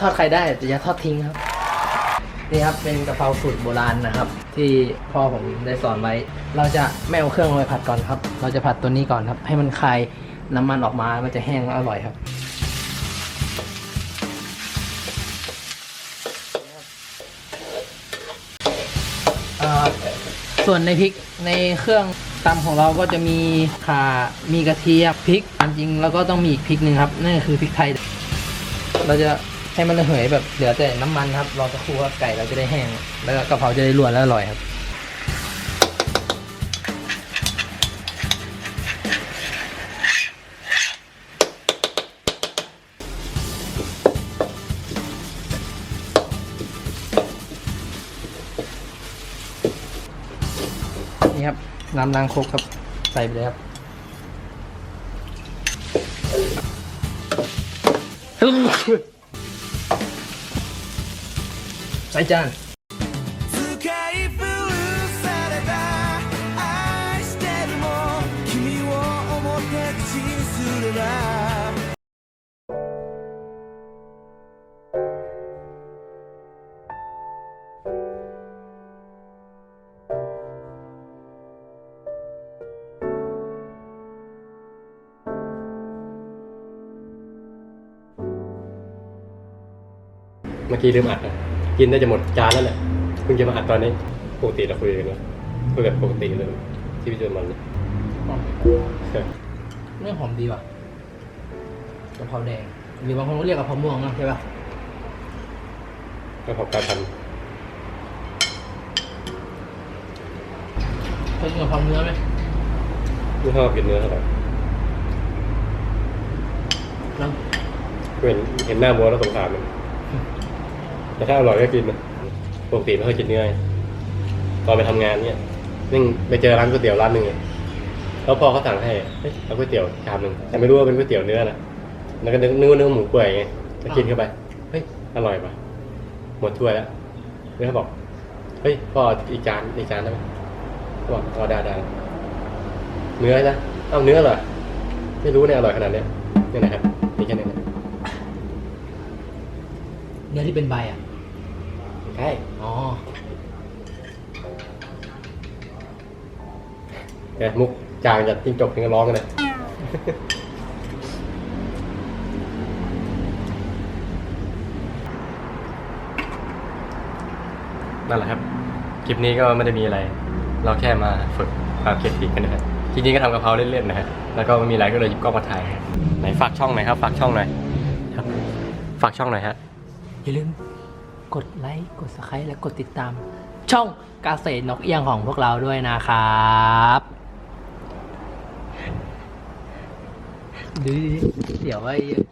ทอดไข่ได้แต่อย่าทอดทิ้งครับ นี่ครับเป็นกะเพราสูตรโบราณนะครับ ที่พ่อผมได้สอนไว้ เราจะไม่เอาเครื่องลงไปผัดก่อนครับ เราจะผัดตัวนี้ก่อนครับ ให้มันคายน้ำมันออกมามันจะแห้งแล้วอร่อยครับส่วนในพริกในเครื่องตำของเราก็จะมีข่ามีกระเทียมพริกตามจริงแล้วก็ต้องมีอีกพริกหนึ่งครับนั่นคือพริกไทย เราจะ ให้มันระเหยแบบเหลือแต่น้ำมันครับรอสักครู่ว่าไก่เราจะได้แห้ง แล้วก็กะเพราจะได้รวนและอร่อยครับนี่ครับน้ำล้างครกครับ ใส่ไปเลยครับ ใส่เมื่อกี้ลืมอัดอะ กินได้จะหมดจานแล้วแหละเพิ่งจะมาอัดตอนนี้ปกติเราคุยกันนะคุยแบบปกติเลยชีวิตประจำวันเลยเรื่องหอมดีว่ะกะเพราแดง หรือบางคนก็เรียกกะเพราม่วงนะใช่ปะก็ขอบการทเคยกินกะเพราเนื้อไหมำไม่ชอบกินเนื้อเท่าไหร่แล้วเห็นเห็นหน้าบัวแล้วสงสารมัน แต่ถ้าอร่อยก็กินนะปกติไม่ค่อยกินเนื้อตอนไปทำงานเนี่ยนึ่งไปเจอร้านก๋วยเตี๋ยวร้านหนึ่งแล้วพอเขาสั่งให้เอาก๋วยเตี๋ยวชามหนึ่งแต่ไม่รู้ว่าเป็นก๋วยเตี๋ยวเนื้อนะแล้วก็นึกนึกว่าเนื้อหมูเปื่อยไงก็กินเข้าไปเฮ้ยอร่อยปะหมดถ้วยแล้วแล้วเขาบอกเฮ้ยพ่ออีกจานอีกจานได้ไหมบอกเอาได้ได้เนื้อนะเอาเนื้อเหรอไม่รู้เนี่ยอร่อยขนาดเนี้ยนี่นะครับนี่แค่นี้นะเนื้อที่เป็นใบอะ ช่อ๋อแกมุกจางจากจิ้งจกถึงกับร้องกันเลยนั่นแหละครับ คลิปนี้ก็ไม่ได้มีอะไร เราแค่มาฝึกความคิดผิดกันนะครับจริงๆก็ทำกะเพราเล่นๆนะฮะแล้วก็ไม่มีอะไรก็เลยหยิบกล้องมาถ่ายฮะไหนฝากช่องหน่อยครับ ฝากช่องหน่อยครับ ฝากช่องหน่อยฮะอย่าลืม กดไลค์ กด subscribe และกดติดตาม ช่องกาเษตรนกเอี้ยงของพวกเราด้วยนะครับดูเดี๋ยวไว้เยอะ